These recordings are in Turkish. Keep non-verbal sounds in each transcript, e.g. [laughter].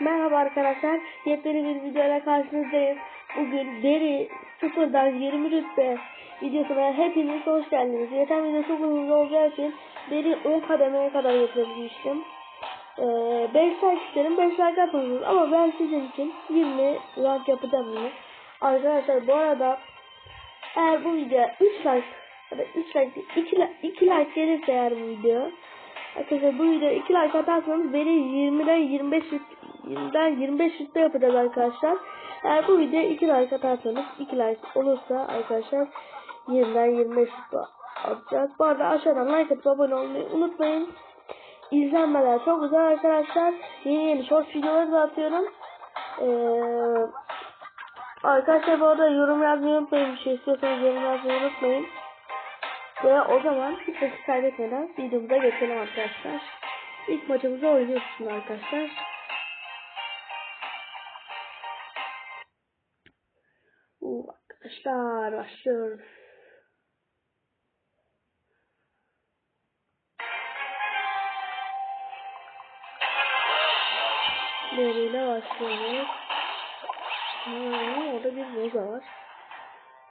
Merhaba arkadaşlar. Yepyeni bir videoyla karşınızdayım. Bugün deri sıfırdan 20 rütbe videosuna hepiniz hoş geldiniz. Yeter video çok uzun olacağı için deri 10 kademeye kadar getirebilmiştim. Ee, 5 like isterim 5 like yapıyorsunuz ama ben sizin için 20 like yapacağım. Arkadaşlar bu arada eğer bu video 3 like ya da 3 like değil, 2 like, 2 like gelirse eğer bu video Arkadaşlar bu videoya 2 like atarsanız beni 20'den 25 20'den 25 rütbe yapacağız arkadaşlar. Eğer bu videoya 2 like atarsanız 2 like olursa arkadaşlar 20'den 25 rütbe atacağız. Bu arada aşağıdan like atıp abone olmayı unutmayın. İzlenmeler çok güzel arkadaşlar. Yeni yeni short videoları da atıyorum. Ee, arkadaşlar bu arada yorum yazmayı unutmayın. Bir şey istiyorsanız yorum yazmayı unutmayın. Ve o zaman hiç vakit kaybetmeden videomuza geçelim arkadaşlar. İlk maçımızı oynuyoruz şimdi arkadaşlar. Arkadaşlar başlıyoruz. Deriyle başlıyoruz. Ha, orada bir roza var.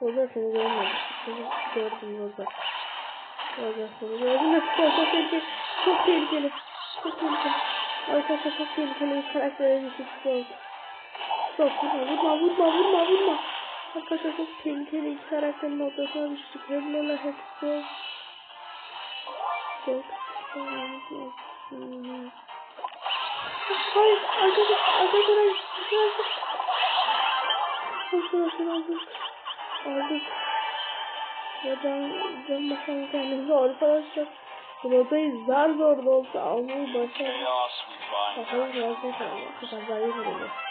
Roza seni görmedim. Gördüm roza. Roza seni gördüm çok, çok tehlikeli. Çok tehlikeli. Çok tehlikeli. Arkadaşlar çok tehlikeli karaktere düşüşü oldu. Çok vurma vurma vurma vurma vurma. Arkadaşlar çok tehlikeli iki karakterin ortasına düştük. Bunlarla hepsi çok Hayır, arkadaşlar, arkadaşlar, arkadaşlar. Arkadaşlar aldık. Aldık. Ya ben, ben bakalım kendimize arkadaşlar. Buradayız. Zar zor da olsa almayı başardık. Bakalım gerçekten ne kadar zayıf oluyor.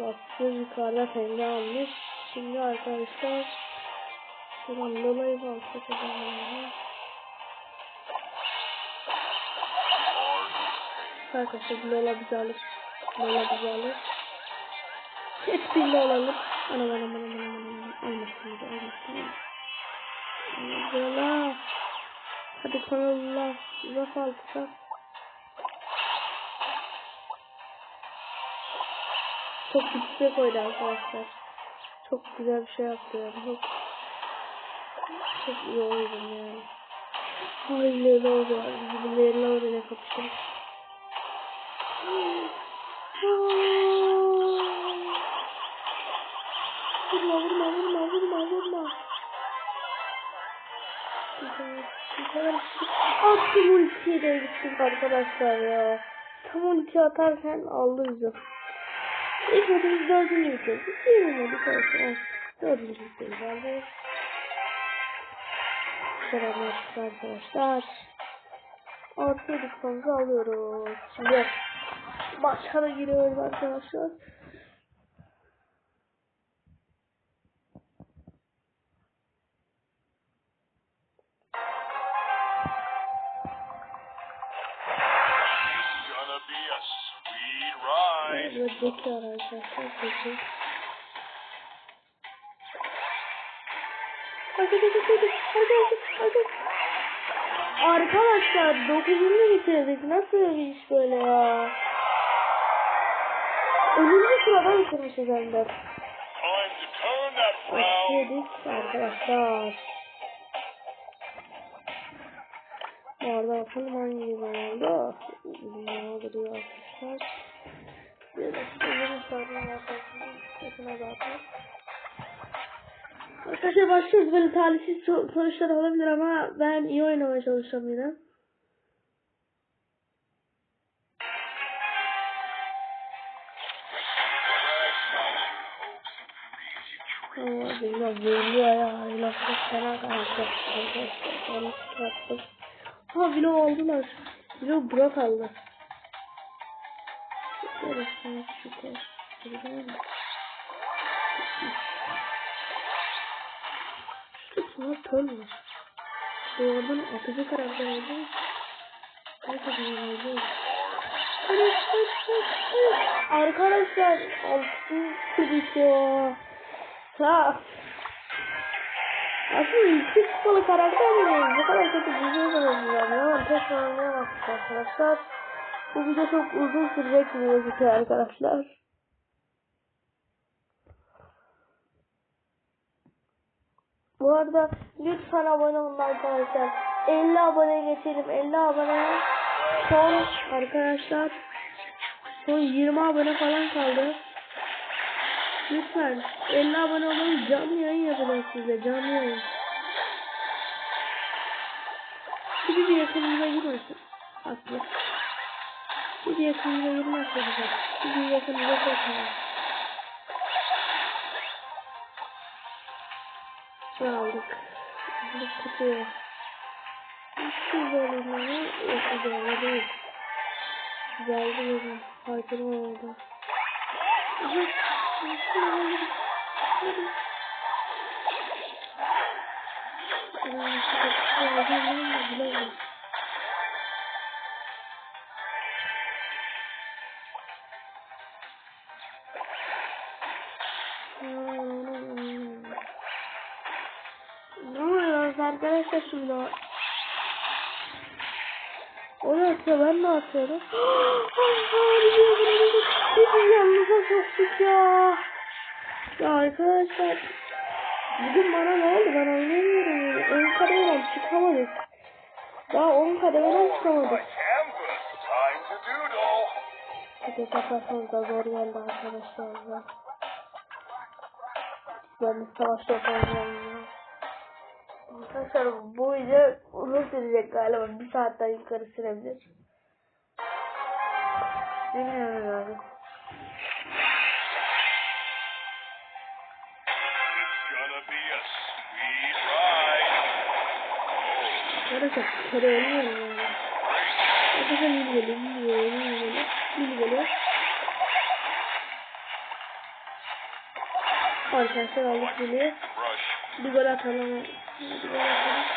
Baktı yukarıda kendi almış. Şimdi arkadaşlar şuradan dolayı baktık. Arkadaşlar Lola bizi alır. Lola bizi alır. Hepsiyle alalım. Anam anam anam anam anam. Almasın bizi almasın. Lola. Hadi kanalına. Raf aldık. Çok güçlü koydu arkadaşlar. Çok güzel bir şey yaptı. Çok, çok iyi oldum yani. Ay Leyla oluyor. Bizim Leyla oluyor kapışıyor. Vurma vurma vurma vurma vurma. Attım ultiye de gittik arkadaşlar ya. Tam ulti atarken aldı bizi. İlk maçımız dördüncü bitirdik. Yeni maçı olsun. Dördüncü bitirdik abi. Selamlar arkadaşlar. Orta lütfamızı alıyoruz. Şimdi maçlara giriyoruz arkadaşlar. Ride. Evet bekliyor arkadaşlar. Bekliyor. Arkadaşlar 9'unu bitirdik. Nasıl bir iş böyle ya? Ölümcü sırada bitirmişiz hem de. Başladık arkadaşlar. Bu arada bakalım hangi zamanda ne oluyor arkadaşlar. Arkadaşlar. Başlıyoruz. Böyle talihsiz so- sonuçlar olabilir ama ben iyi oynamaya çalışacağım yine. Ama bilmem veriyor ya. Çok fena karakter. Arkadaşlar yanlış yaptım. Ha vlog aldılar. Vlog Burak aldı. Şöyle şükür. Sınav töl var. Bu oradan atıcı karakter oldu. Herkesin oldu. Arkadaşlar altın bitiyor. Ha. Aslında iki sıfalı karakter mi? Bu kadar kötü bir şey olamıyor. Tekrar oynayamazsın arkadaşlar. Bu video çok uzun sürecek gibi gözüküyor arkadaşlar. Bu arada lütfen abone olun arkadaşlar. 50 abone geçelim. 50 abone son arkadaşlar. Son 20 abone falan kaldı. Lütfen 50 abone olun. Canlı yayın yapacağız size. Canlı yayın. Şimdi bir yakınımıza girmesin. Haklı. Şimdi yakınımıza girmezse güzel. Şimdi yakınımıza sokmayalım. Ne aldık? Bu kutuyu. Olmalı. Yok güzel değil. Güzel değil. Farkında oldu. Evet. Bilemedim. Ne arkadaşlar şimdi? O da atıyor [gasps] ben de atıyorum. Biz yanımıza soktuk ya. Ya arkadaşlar. Bugün bana ne oldu ben oynayamıyorum. 10 kademeden çıkamadık. Daha 10 kademeden çıkamadık. Hadi kapatmamız da zor geldi arkadaşlar. Ben de savaş yapacağım ya. Arkadaşlar bu video uzun sürecek galiba. Bir saatten yukarı sürebilir. Bilmiyorum abi. Arkadaşlar kere ölmüyorum yani. Arkadaşlar mil geliyor, mil geliyor, mil geliyor. Mil geliyor. Arkadaşlar mili. Rush. Bir gol atalım. Arkadaşlar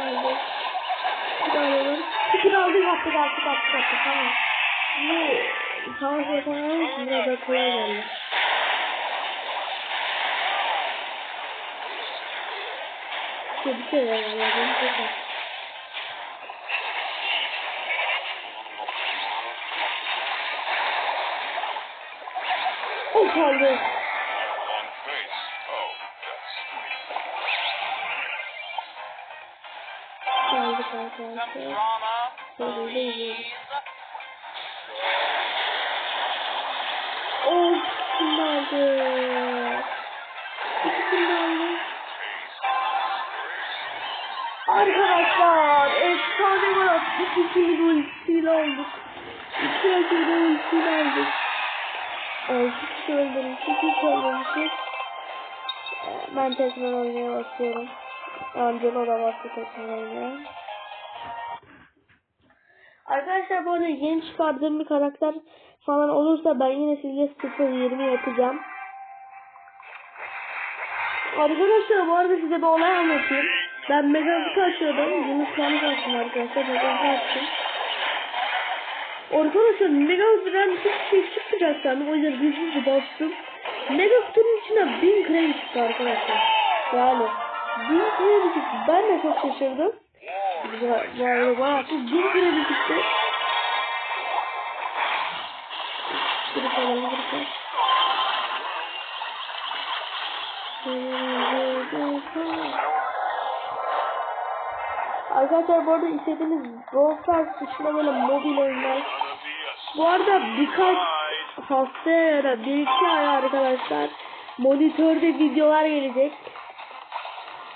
aldık. Bir daha alalım. Bir aldık attık attık attık attık tamam. Bu savaş yapanlar biraz da kolay geldi. İşte bir şey var yani. O kaldı. Kaldık arkadaşlar. Böyle izliyoruz. Of. İkisini Arkadaşlar efsane gol attık. İkili ultiyle aldık. İki rakibi de ultiyle aldık. Altı kişi öldürmüşüz. Hiç öldürmüşüz. Ee, Ben tekrar oynaya basıyorum. Angelo da bastı tekrar oynaya. Arkadaşlar bu arada yeni çıkardığım bir karakter falan olursa ben yine size 0-20 yapacağım. Arkadaşlar bu arada size bir olay anlatayım. Ben Megaz'ı açıyordum. Yunus Kağan'ı açtım arkadaşlar. Megaz'ı açtım. Arkadaşlar Megaz'dan hiçbir şey çıkmayacak sandım. O yüzden hızlıca bastım. Megaz'ın içine 1000 kredi çıktı arkadaşlar. Yani 1000 kredi çıktı. Ben de çok şaşırdım. Vay vay 1000 kredi çıktı. Grup alalım grup alalım. Arkadaşlar bu arada istediğiniz Brawl dışında böyle mobil oyunlar bu arada birkaç haftaya ya da bir iki ay arkadaşlar monitörde videolar gelecek.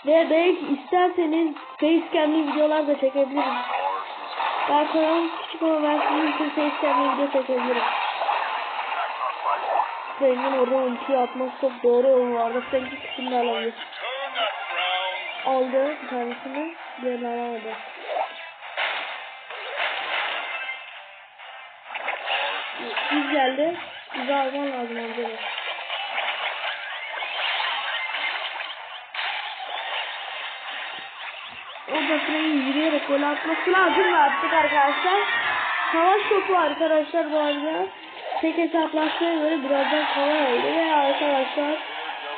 Ve belki isterseniz facecam'li videolar da çekebilirim. Daha kanalım küçük ama ben sizin için facecam'li video çekebilirim. Senin orada ulti atmak çok doğru olur. Arada sanki kısımda alabilir. Aldı bir tanesini. Diğerini alamadı. Biz geldi. Bizi alman lazım önce. Orada Frey'in yürüyerek gol atması lazım ve attık arkadaşlar. savaş topu arkadaşlar bu arada. Tek hesaplaşmaya göre birazdan kolay oldu ve arkadaşlar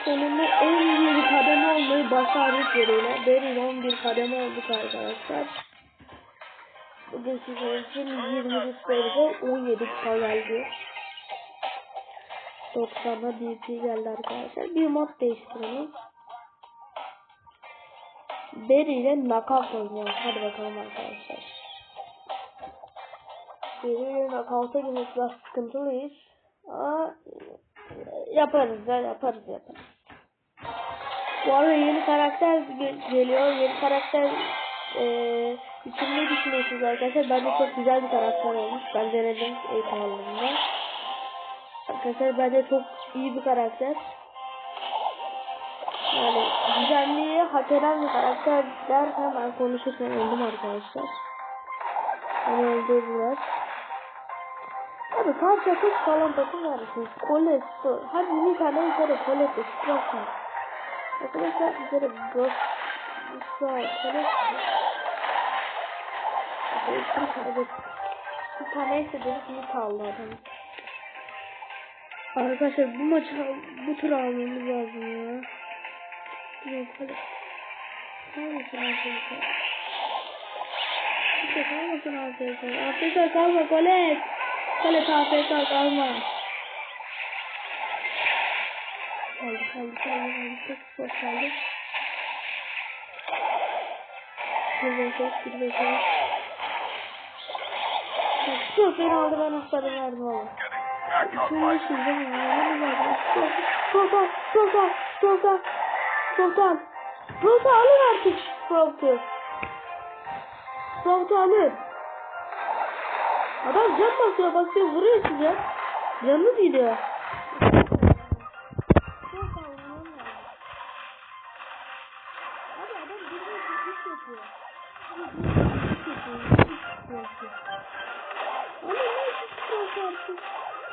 sonunda en iyi bir kademe olmayı başardık yerine. Derin 11 kademe olduk arkadaşlar. Bugün sizin için 20 rütbede 17 kupa geldi. 90'a DP geldi arkadaşlar. Bir mod değiştirelim. Berry ile knockout oynayalım. Hadi bakalım arkadaşlar. Berry ile knockout'a girmek biraz sıkıntılıyız. Ama yaparız ya yaparız yaparız. Bu arada yeni karakter ge- geliyor. Yeni karakter eee için ne düşünüyorsunuz arkadaşlar? Bence çok güzel bir karakter olmuş. Ben denedim ilk aldığımda. Arkadaşlar bence çok iyi bir karakter. Yani güzelliği hak eden bir karakter derken ben konuşurken öldüm arkadaşlar. Beni öldürdüler. Abi kaç yakış falan takım versiniz. Kolet, hadi bir tane kere kolet, var. Arkadaşlar bros, strok, kolet. Arkadaşlar kaybettik. Bir tane dedik iyi kaldı adam. Arkadaşlar bu maçı bu tur almamız lazım ya. Yok hadi. Kalmasın arkadaşlar. Bir şey kalmasın arkadaşlar. Arkadaşlar kalma Kolet. Kolet AFK kalma. Çok çok kaldı. Bir ve çok bir ve. Çok fena aldı ben hasarı verdim oğlum. Getting back on my Sultan, Sultan, Sultan, Sultan. Sultan alın artık Sprout'u. Sprout'u alın. Adam can basıyor, basıyor, vuruyor size. Canınız gidiyor.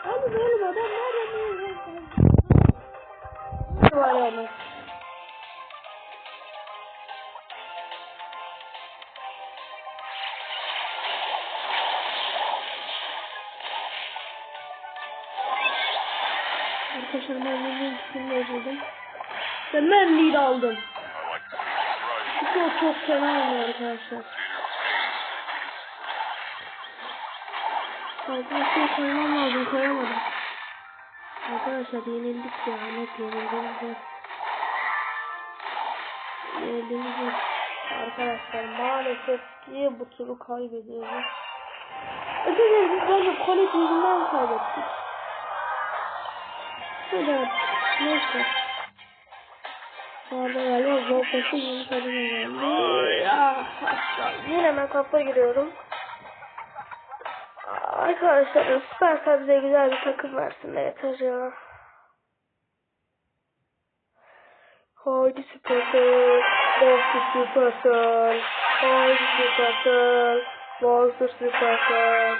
Abi oğlum adam nerede ne Ne var yani? Arkadaşlar ben yazıldım. Ve ben lead aldım. Çok çok fena oynuyor arkadaşlar. Fazla şey koymam lazım koyamadım. Arkadaşlar yenildik ya net yenildik. Yenildik. Arkadaşlar maalesef ki bu turu kaybediyoruz. Arkadaşlar biz bence kolet yüzünden kaybettik. Şöyle neyse. Bu arada galiba zor pası yeni kadın yine ben kafa giriyorum. Arkadaşlar Süpersel bize güzel bir takım versin de yeter ya. Haydi Süpersel, Monster Süpersel, Haydi Süpersel, Monster Süpersel.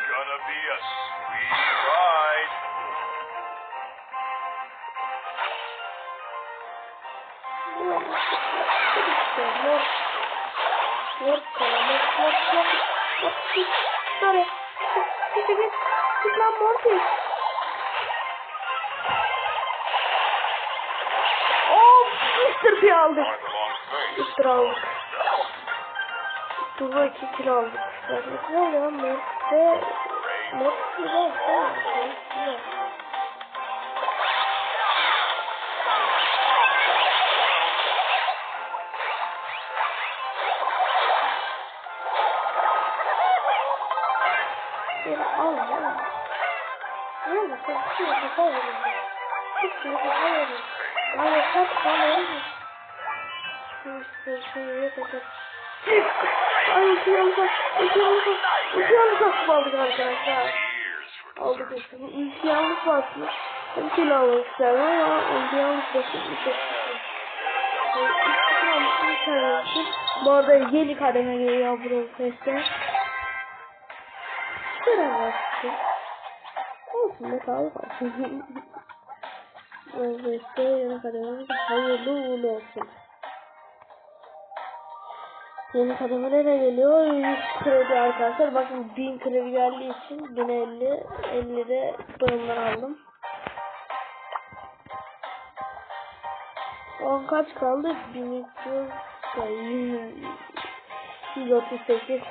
Mr. P aldık. Find the long space. Mr. aldık. Turbo 2 kilo aldık. Yani ne oluyor Mor ve Mor Turbo işte. Bir. Ne oldu? Sen bir şey yapamıyorum. Bir şey yapamıyorum. Hayır, kaç tane oldu? İşte şuraya kadar. Ay uçuyoruz. Uçuyoruz. Uçuyoruz nasıl aldık arkadaşlar. Years for Aldık işte. Yanlış basmış. Ben kilo almak isterim ama yanlış basmış. Bu arada yeni kademe geliyor Brawl Pass'te. Şuraya bastım. Olsun ne kaldı kalsın. Brawl Pass'te yeni kademe hayırlı uğurlu olsun. Yeni kademelere geliyor. 100 kredi arkadaşlar. Bakın 1000 kredi geldiği için 1050 50 de bölümden aldım. O kaç kaldı? 1300 şey, 138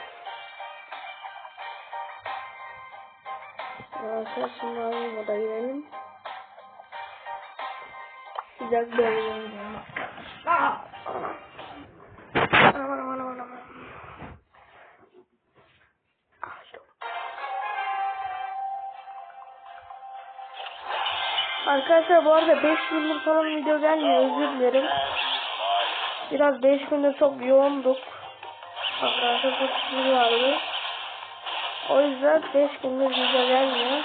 Arkadaşlar şimdi aynı moda girelim. Sıcak bir oyun. Aman aman aman aman. Ah. Arkadaşlar bu arada 5 gündür falan video gelmiyor özür dilerim. Biraz 5 gündür çok yoğunduk. Arkadaşlar çok işimiz vardı. O yüzden 5 gündür video gelmiyor.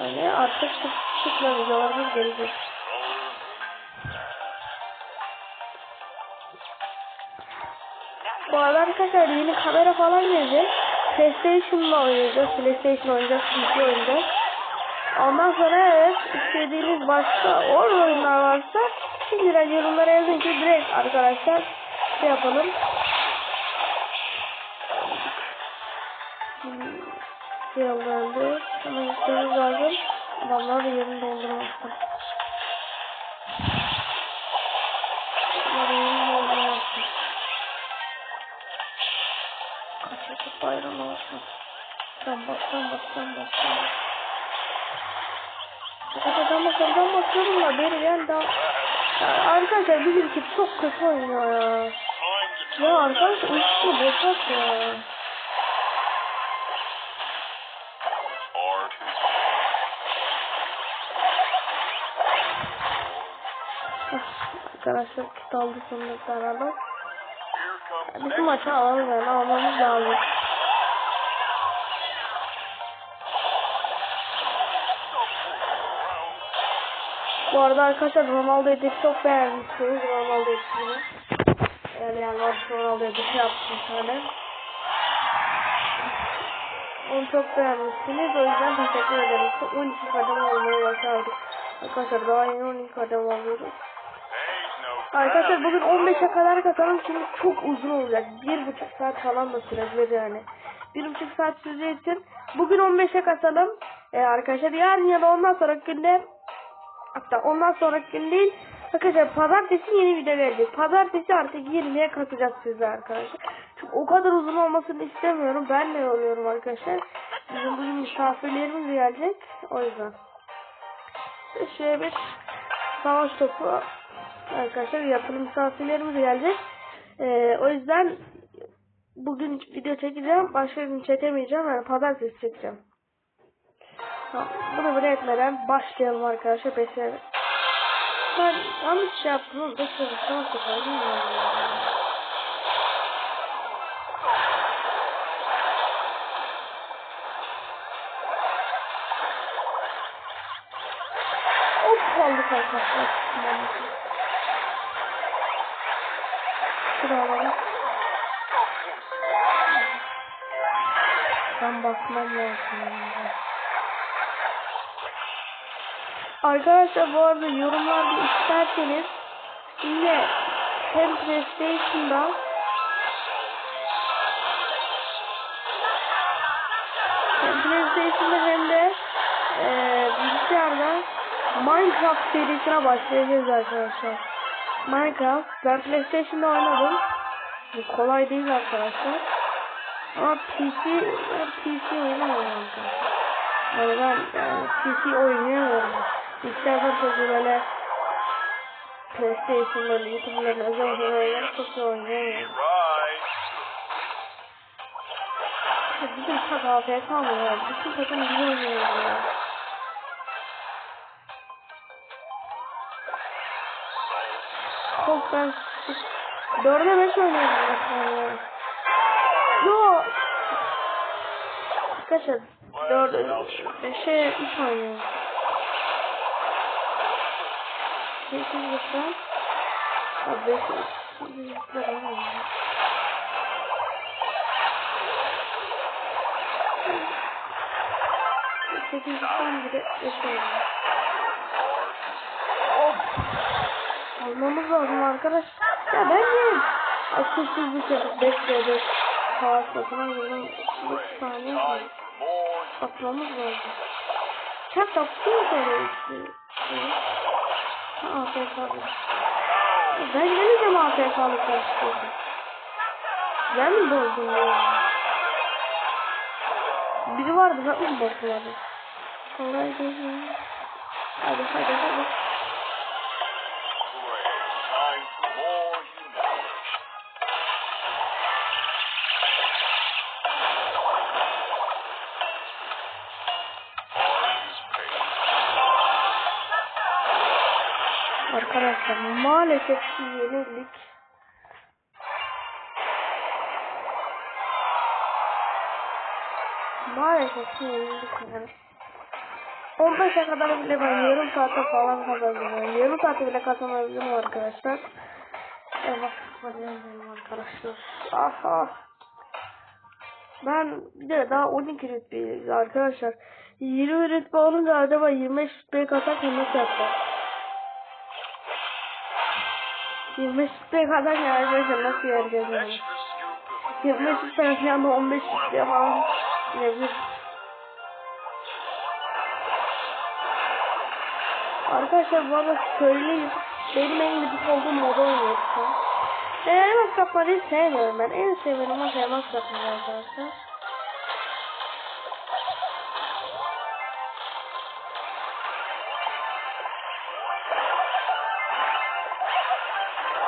Yani artık sık sıkla videolarımız gelecek. Bu arada arkadaşlar yeni kamera falan gelecek. PlayStation'la oynayacağız. PlayStation oynayacağız. PC oynayacağız. Ondan sonra evet istediğiniz başka oyun oyunlar varsa şimdiden yorumlara yazın ki direkt arkadaşlar şey yapalım. Oldu. Hemen gitmemiz lazım. Adamlar da yerini doldurmasın. Yerini doldurmasın. Kaçırtıp bayram olsun. Sen bak, sen bak, sen bak, sen bak. Arkadaşlar bakıyorum, ben bakıyorum da beri gel daha. Ya Arkadaşlar bizimki çok kötü oynuyor ya. Ya arkadaş uçtu boşalt ya. Arkadaşlar kit aldı sonunda beraber. Bizim maçı alalım yani almamız lazım. Bu arada arkadaşlar Ronaldo editi çok beğenmişsiniz Ronaldo editini. Yani yani Ronaldo editi yaptım şöyle. Onu çok beğenmişsiniz o yüzden teşekkür ederim. 12 kadem olmayı başardık. Arkadaşlar daha yeni 12 kadem alıyoruz. Arkadaşlar bugün 15'e kadar katalım çünkü çok uzun olacak. Bir buçuk saat falan da sürebilir yani. Bir buçuk saat süreceği bugün 15'e katalım. Ee, arkadaşlar yarın ya da ondan sonraki günde hatta ondan sonraki gün değil arkadaşlar pazartesi yeni video gelecek. Pazartesi artık 20'ye katacağız sizler arkadaşlar. Çünkü o kadar uzun olmasını istemiyorum. Ben de oluyorum arkadaşlar. Bizim bugün misafirlerimiz gelecek. O yüzden. Şöyle bir savaş topu arkadaşlar yapılı misafirlerimiz gelecek. Ee, o yüzden bugün video çekeceğim. Başka gün çekemeyeceğim. Yani pazartesi çekeceğim. Tamam. Bunu buraya etmeden başlayalım arkadaşlar. Beşer. Ben yanlış şey yaptım ama beşer. Nasıl yapayım ya. Hop aldık arkadaşlar. Arkadaşlar bu arada yorumlarda isterseniz yine hem PlayStation'da hem PlayStation'da hem de eee bilgisayarda Minecraft serisine başlayacağız arkadaşlar. Minecraft ben PlayStation'da oynadım. Bu kolay değil arkadaşlar. Ama PC PC oynamıyorum. Yani ben yani PC oynayamıyorum. Bilgisayardan çok böyle PlayStation'da, YouTube'ların özel oyunları çok iyi oynayamıyorum. Ya Bizim tak AFK mı? Bütün takım iyi oynuyor ya. Çok ben dörde beş oynuyorum. Yo. Arkadaşlar dörde beşe üç oynuyorum. Sekiz lütfen. Abi beş lütfen oynuyorum. Sekiz lütfen bir de beş oynuyorum. Of. Almamız lazım arkadaş. Ya ben niye Akılsız bir çocuk bekledik. Savaşmasına buradan 3 saniye var. Atmamız lazım. Sen taktın sonra işte. Ha AFK abi. Ben gelince mi AFK'lık başlıyordum? Ben mi bozdum ya? Biri vardı ben mi bozdulardı? Kolay değil. Hadi hadi hadi. Maalesef ki yenildik. Maalesef ki yenildik yani. 15'e kadar bile ben yarım saate falan kazandım. Yarım saate bile kazanabilirim arkadaşlar. Evet, kazanabilirim arkadaşlar. Aha. Ben bir de daha 12 rütbeyiz arkadaşlar. 20 rütbe olunca acaba 25 rütbeye kazarken nasıl yapacağız? 25 rütbeye kazarken arkadaşlar nasıl yapacağız yani? Extra scoop of 25 rütbeye falan da 15 rütbeye falan gidebilir. Arkadaşlar bu arada söyleyeyim. Benim en gıcık olduğum moda oynuyor şu an. Ben elmas kapları sevmiyorum ben. En sevdiğim o elmas kapları arkadaşlar.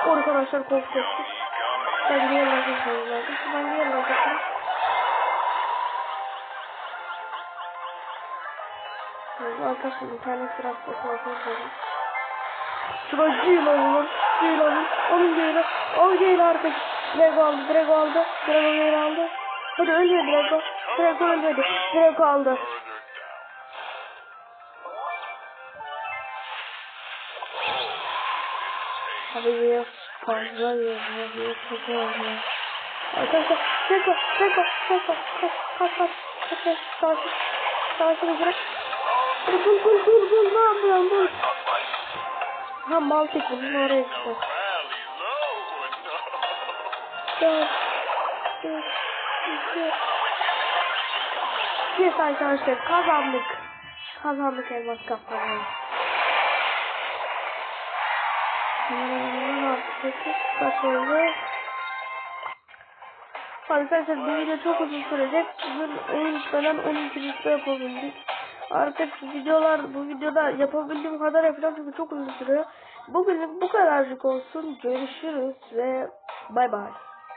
Arkadaşlar korktum. gummy. Ben diğer lazım lazım. Ben diğer lazım. Arkadaşlar bir tane sıra fotoğrafı Sıra Gale alın. Gale alın. Alın Gale'ı. Al Gale artık. Drago aldı. Drago aldı. Drago Gale aldı. Hadi ölme Drago. Drago ölmedi. Drago aldı. Further down fazla yorulmuyor. Çok yorulmuyor. Arkadaşlar Seko Seko Seko Seko Kaç kaç kaç kaç Sakin Sakin bırak Dur dur dur dur dur ne yapıyorsun dur Ha mal çekildim oraya çıkıyor Dört Üç İki Yes arkadaşlar kazandık Kazandık elmas kaplanı Thank you. 68 başarılı. Arkadaşlar bu video çok uzun sürecek. Bugün 10 listeden 12 liste yapabildik. Artık videolar bu videoda yapabildiğim kadar yapacağım çünkü çok uzun sürüyor. Bugünlük bu kadarcık olsun. Görüşürüz ve bay bay.